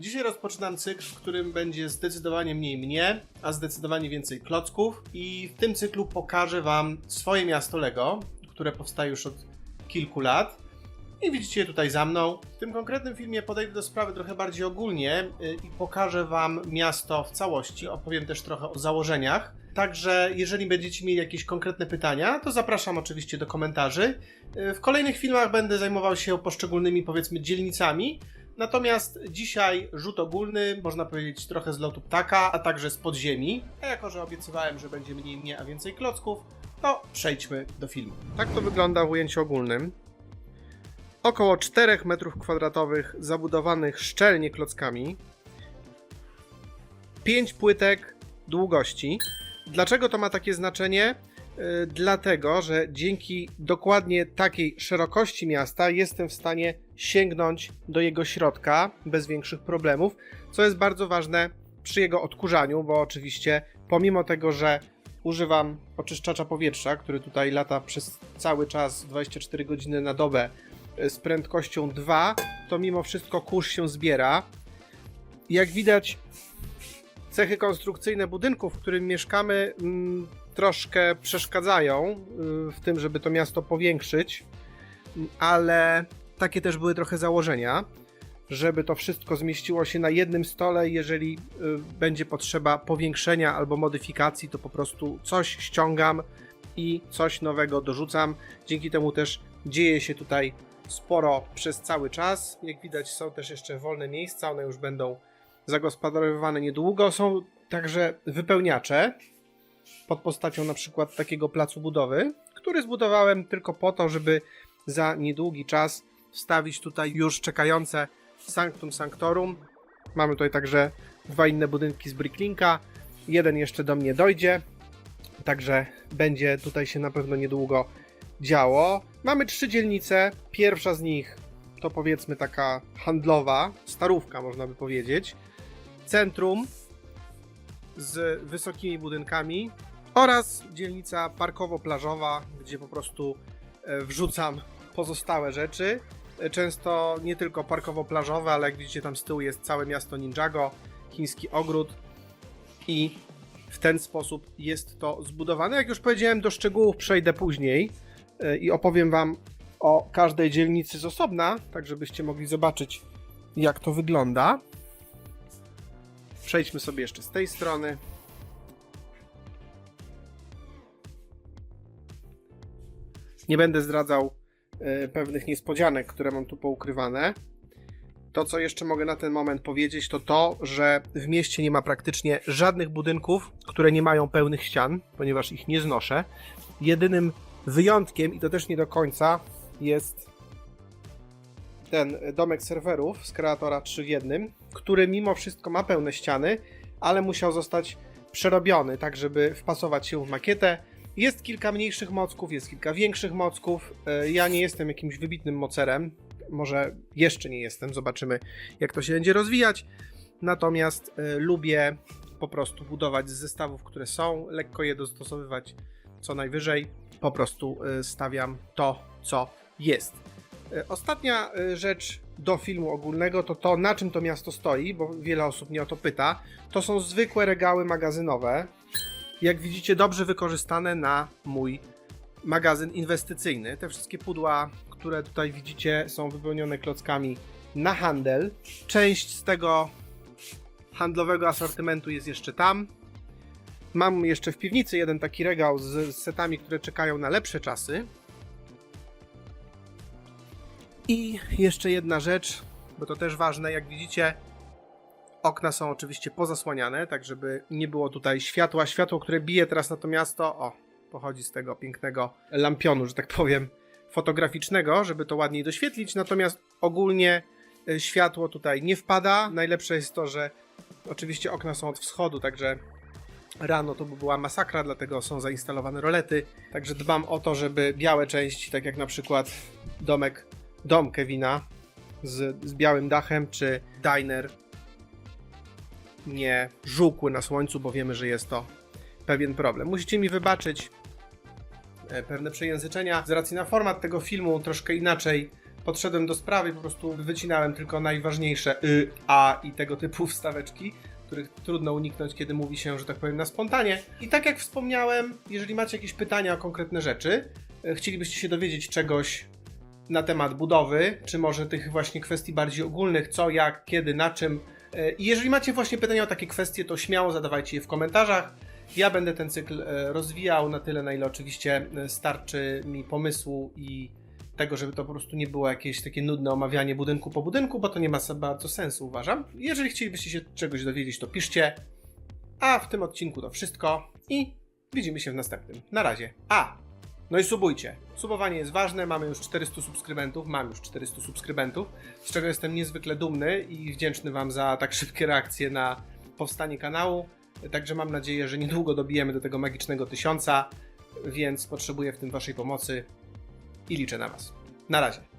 Dzisiaj rozpoczynam cykl, w którym będzie zdecydowanie mniej mnie, a zdecydowanie więcej klocków i w tym cyklu pokażę Wam swoje miasto Lego, które powstaje już od kilku lat. I widzicie je tutaj za mną. W tym konkretnym filmie podejdę do sprawy trochę bardziej ogólnie y, i pokażę Wam miasto w całości. Opowiem też trochę o założeniach. Także jeżeli będziecie mieli jakieś konkretne pytania, to zapraszam oczywiście do komentarzy. Y, W kolejnych filmach będę zajmował się poszczególnymi, powiedzmy, dzielnicami. Natomiast dzisiaj rzut ogólny, można powiedzieć trochę z lotu ptaka, a także z podziemi. A jako, że obiecywałem, że będzie mniej mnie, a więcej klocków, to przejdźmy do filmu. Tak to wygląda w ujęciu ogólnym. Około 4 m2 zabudowanych szczelnie klockami. 5 płytek długości. Dlaczego to ma takie znaczenie? Yy, Dlatego, że dzięki dokładnie takiej szerokości miasta jestem w stanie sięgnąć do jego środka bez większych problemów, co jest bardzo ważne przy jego odkurzaniu, bo oczywiście pomimo tego, że używam oczyszczacza powietrza, który tutaj lata przez cały czas 24 godziny na dobę yy, z prędkością 2, to mimo wszystko kurz się zbiera. Jak widać, cechy konstrukcyjne budynku, w którym mieszkamy, mm, troszkę przeszkadzają y, w tym, żeby to miasto powiększyć, ale takie też były trochę założenia, żeby to wszystko zmieściło się na jednym stole. Jeżeli y, będzie potrzeba powiększenia albo modyfikacji, to po prostu coś ściągam i coś nowego dorzucam. Dzięki temu też dzieje się tutaj sporo przez cały czas. Jak widać, są też jeszcze wolne miejsca, one już będą zagospodarowywane niedługo. Są także wypełniacze pod postacią na przykład takiego placu budowy, który zbudowałem tylko po to, żeby za niedługi czas wstawić tutaj już czekające Sanctum Sanctorum. Mamy tutaj także dwa inne budynki z Bricklinka. Jeden jeszcze do mnie dojdzie, także będzie tutaj się na pewno niedługo działo. Mamy trzy dzielnice. Pierwsza z nich to powiedzmy taka handlowa, starówka można by powiedzieć. Centrum z wysokimi budynkami oraz dzielnica parkowo-plażowa, gdzie po prostu e, wrzucam pozostałe rzeczy. E, Często nie tylko parkowo-plażowe, ale jak widzicie tam z tyłu jest całe miasto Ninjago, chiński ogród i w ten sposób jest to zbudowane. Jak już powiedziałem, do szczegółów przejdę później e, i opowiem Wam o każdej dzielnicy z osobna, tak żebyście mogli zobaczyć jak to wygląda. Przejdźmy sobie jeszcze z tej strony. Nie będę zdradzał e, pewnych niespodzianek, które mam tu poukrywane. To, co jeszcze mogę na ten moment powiedzieć, to to, że w mieście nie ma praktycznie żadnych budynków, które nie mają pełnych ścian, ponieważ ich nie znoszę. Jedynym wyjątkiem, i to też nie do końca, jest ten domek serwerów z kreatora 3 w 1, który mimo wszystko ma pełne ściany, ale musiał zostać przerobiony, tak żeby wpasować się w makietę. Jest kilka mniejszych mocków, jest kilka większych mocków. E, Ja nie jestem jakimś wybitnym mocerem, może jeszcze nie jestem, zobaczymy jak to się będzie rozwijać. Natomiast e, lubię po prostu budować z zestawów, które są, lekko je dostosowywać co najwyżej. Po prostu e, stawiam to, co jest. Ostatnia rzecz do filmu ogólnego to to, na czym to miasto stoi, bo wiele osób mnie o to pyta. To są zwykłe regały magazynowe. Jak widzicie, dobrze wykorzystane na mój magazyn inwestycyjny. Te wszystkie pudła, które tutaj widzicie, są wypełnione klockami na handel. Część z tego handlowego asortymentu jest jeszcze tam. Mam jeszcze w piwnicy jeden taki regał z setami, które czekają na lepsze czasy. I jeszcze jedna rzecz, bo to też ważne, jak widzicie, okna są oczywiście pozasłaniane, tak żeby nie było tutaj światła. Światło, które bije teraz na to miasto, o, pochodzi z tego pięknego lampionu, że tak powiem, fotograficznego, żeby to ładniej doświetlić. Natomiast ogólnie e, światło tutaj nie wpada. Najlepsze jest to, że oczywiście okna są od wschodu, także rano to by była masakra, dlatego są zainstalowane rolety. Także dbam o to, żeby białe części, tak jak na przykład domek, dom Kevina z, z białym dachem, czy diner nie żółkły na słońcu, bo wiemy, że jest to pewien problem. Musicie mi wybaczyć e, pewne przejęzyczenia z racji na format tego filmu troszkę inaczej podszedłem do sprawy po prostu wycinałem tylko najważniejsze y, a i tego typu wstaweczki, których trudno uniknąć, kiedy mówi się, że tak powiem, na spontanie. I tak jak wspomniałem, jeżeli macie jakieś pytania o konkretne rzeczy, e, chcielibyście się dowiedzieć czegoś na temat budowy, czy może tych właśnie kwestii bardziej ogólnych, co, jak, kiedy, na czym. E, I jeżeli macie właśnie pytania o takie kwestie, to śmiało zadawajcie je w komentarzach. Ja będę ten cykl e, rozwijał na tyle, na ile oczywiście e, starczy mi pomysłu i tego, żeby to po prostu nie było jakieś takie nudne omawianie budynku po budynku, bo to nie ma bardzo sensu, uważam. Jeżeli chcielibyście się czegoś dowiedzieć, to piszcie. A w tym odcinku to wszystko i widzimy się w następnym. Na razie. A! No i subujcie. Subowanie jest ważne, mamy już 400 subskrybentów, mam już 400 subskrybentów, z czego jestem niezwykle dumny i wdzięczny Wam za tak szybkie reakcje na powstanie kanału. Także mam nadzieję, że niedługo dobijemy do tego magicznego tysiąca, więc potrzebuję w tym Waszej pomocy i liczę na Was. Na razie.